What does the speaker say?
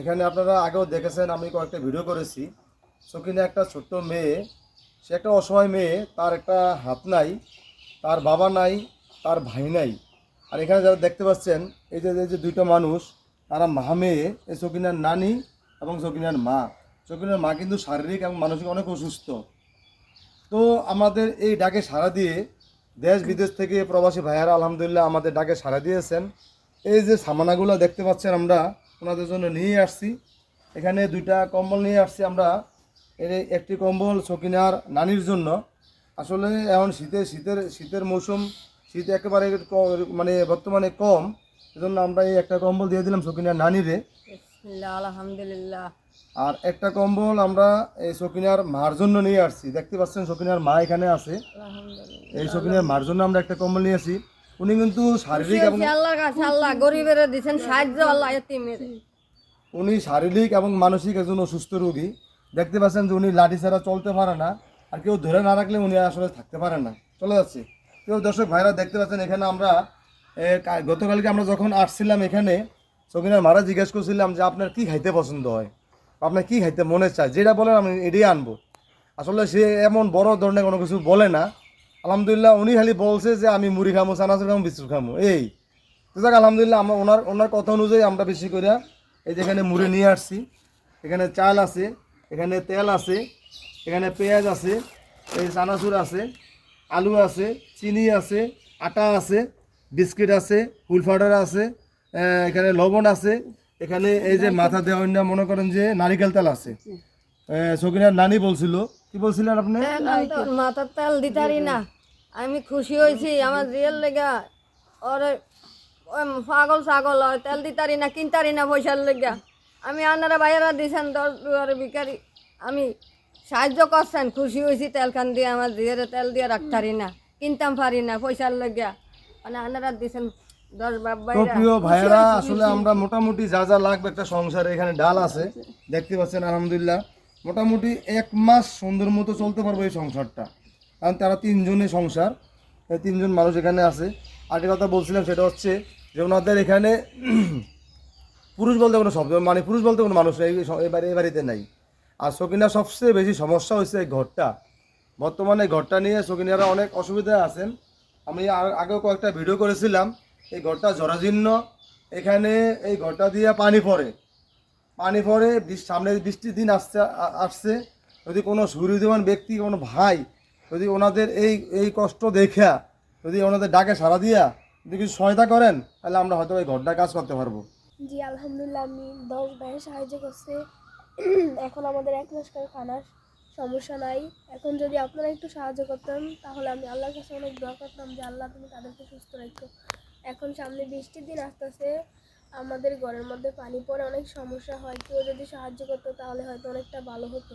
এখানে আপনারা আগেও দেখেছেন, আমি কয়েকটা ভিডিও করেছি। সকিনা একটা ছোট্ট মেয়ে, সে একটা অসহায় মেয়ে, তার একটা হাত নাই, তার বাবা নাই, তার ভাই নাই। আর এখানে যারা দেখতে পাচ্ছেন, এই যে এই যে দুইটা মানুষ, তারা মা মেয়ে, এই সকিনার নানি এবং সকিনার মা। সকিনার মা কিন্তু শারীরিক এবং মানসিক অনেক অসুস্থ। তো আমাদের এই ডাকে সাড়া দিয়ে দেশ, বিদেশ থেকে প্রবাসী ভাইয়ারা আলহামদুলিল্লাহ আমাদের ডাকে সাড়া দিয়েছেন। এই যে সামানাগুলো দেখতে পাচ্ছেন আমরা ওনাদের জন্য নিয়ে আসছি। এখানে দুইটা কম্বল নিয়ে আসছি আমরা। এর এই একটি কম্বল সকিনার নানির জন্য। আসলে এখন শীতের শীতের শীতের মৌসুম শীত একেবারে মানে বর্তমানে কম। সেজন্য আমরা এই একটা কম্বল দিয়ে দিলাম সকিনার নানিরে। আলহামদুলিল্লাহ। আর একটা কম্বল আমরা এই সকিনার মার জন্য নিয়ে আসছি। দেখতে পাচ্ছেন সকিনার মা এখানে আছে। এই সকিনার মার জন্য আমরা একটা কম্বল নিয়ে আসি। উনি কিন্তু শারীরিক এবং আল্লাহর কাছে আল্লাহ গরিবের দিছেন সাহায্য আল্লাহ এতিমের উনি শারীরিক এবং মানসিক একজন অসুস্থ রোগী। দেখতে পাচ্ছেন যে উনি লাঠি ছাড়া চলতে পারে না আর কেউ ধরে না রাখলে উনি আসলে থাকতে পারে না। চলে যাচ্ছে। কেউ দর্শক ভাইরা দেখতে পাচ্ছেন এখানে আমরা গতকালকে আমরা যখন আসছিলাম এখানে সকিনার মারা জিজ্ঞেস করছিলাম যে আপনার কি খাইতে পছন্দ হয়? আপনার কি খাইতে মনে চায়? যেটা বলেন আমি এটাই আনব। আসলে সে এমন বড় ধরনের কোনো কিছু বলে না। আলহামদুলিল্লাহ, উনি খালি বলছে যে আমি মুড়ি খামো, চানাচুর খামো, বিস্কুট খামো। এই, তো যাক, আলহামদুলিল্লাহ, আমরা ওনার ওনার কথা অনুযায়ী আমরা বেশি করে এই যে এখানে মুড়ি নিয়ে আসছি, এখানে চাল আছে, এখানে তেল আছে, এখানে পেঁয়াজ আছে, এই চানাচুর আছে, আলু আছে, চিনি আছে, আটা আছে, বিস্কিট আছে পাউডার আছে এখানে লবণ আছে, এখানে এই যে মাথা দেওয়া মনে করেন যে নারিকেল তেল আছে। সকিনার নানি বলছিল কি বলছিলেন আপনি? মাথার তেল দিতারি না। আমি খুশি হয়েছি আমার রিয়েল লেগা। ওরে পাগল ছাগল ওর তেল দিতারি না কিনতারি না পয়সার লেগা। আমি আনারা বাইরা দিছেন দশ দুয়ারে বিকারি আমি সাহায্য করছেন খুশি হয়েছি তেল খান দিয়ে আমার জিয়ারে তেল দিয়ে রাখতারি না কিনতাম পারি না পয়সার লেগা। মানে আনারা দিছেন দশ বাপ তো প্রিয় ভাইয়েরা আসলে আমরা মোটামুটি যা যা লাগবে একটা সংসারে এখানে ডাল আছে দেখতে পাচ্ছেন আলহামদুলিল্লাহ। মোটামুটি এক মাস সুন্দর মতো চলতে পারব এই সংসারটা। কারণ তারা তিনজনের সংসার তিনজন মানুষ এখানে আছে। আরেকটা কথা বলছিলাম সেটা হচ্ছে যে ওনাদের এখানে পুরুষ বলতে কোনো শব্দ মানে পুরুষ বলতে কোনো মানুষ এই এই বাড়ি- বাড়িতে নাই। আর সকিনা সবচেয়ে বেশি সমস্যা হচ্ছে এই ঘরটা। বর্তমানে ঘরটা নিয়ে সকিনারা অনেক অসুবিধায় আছেন। আমি আগেও কয়েকটা ভিডিও করেছিলাম, এই ঘরটা জরাজীর্ণ। এখানে এই ঘরটা দিয়ে পানি পড়ে। পানি পড়ে সামনে বৃষ্টির দিন আসছে আসছে। যদি কোনো সুবিধাবান ব্যক্তি, কোনো ভাই যদি ওনাদের এই এই কষ্ট দেখা, যদি ওনাদের ডাকে সাড়া দিয়া যদি কিছু সহায়তা করেন, তাহলে আমরা হয়তো এই ঘরটা কাজ করতে পারব। জি, আলহামদুলিল্লাহ, আমি দশ ভাইয়ের সাহায্য করছে। এখন আমাদের এক মাস করে খানার সমস্যা নাই। এখন যদি আপনারা একটু সাহায্য করতেন, তাহলে আমি আল্লাহর কাছে অনেক দোয়া করতাম যে আল্লাহ তুমি তাদেরকে সুস্থ রাখো। এখন সামনে বৃষ্টির দিন আসতেছে আমাদের ঘরের মধ্যে পানি পড়ে অনেক সমস্যা হয়। কেউ যদি সাহায্য করতো তাহলে হয়তো অনেকটা ভালো হতো।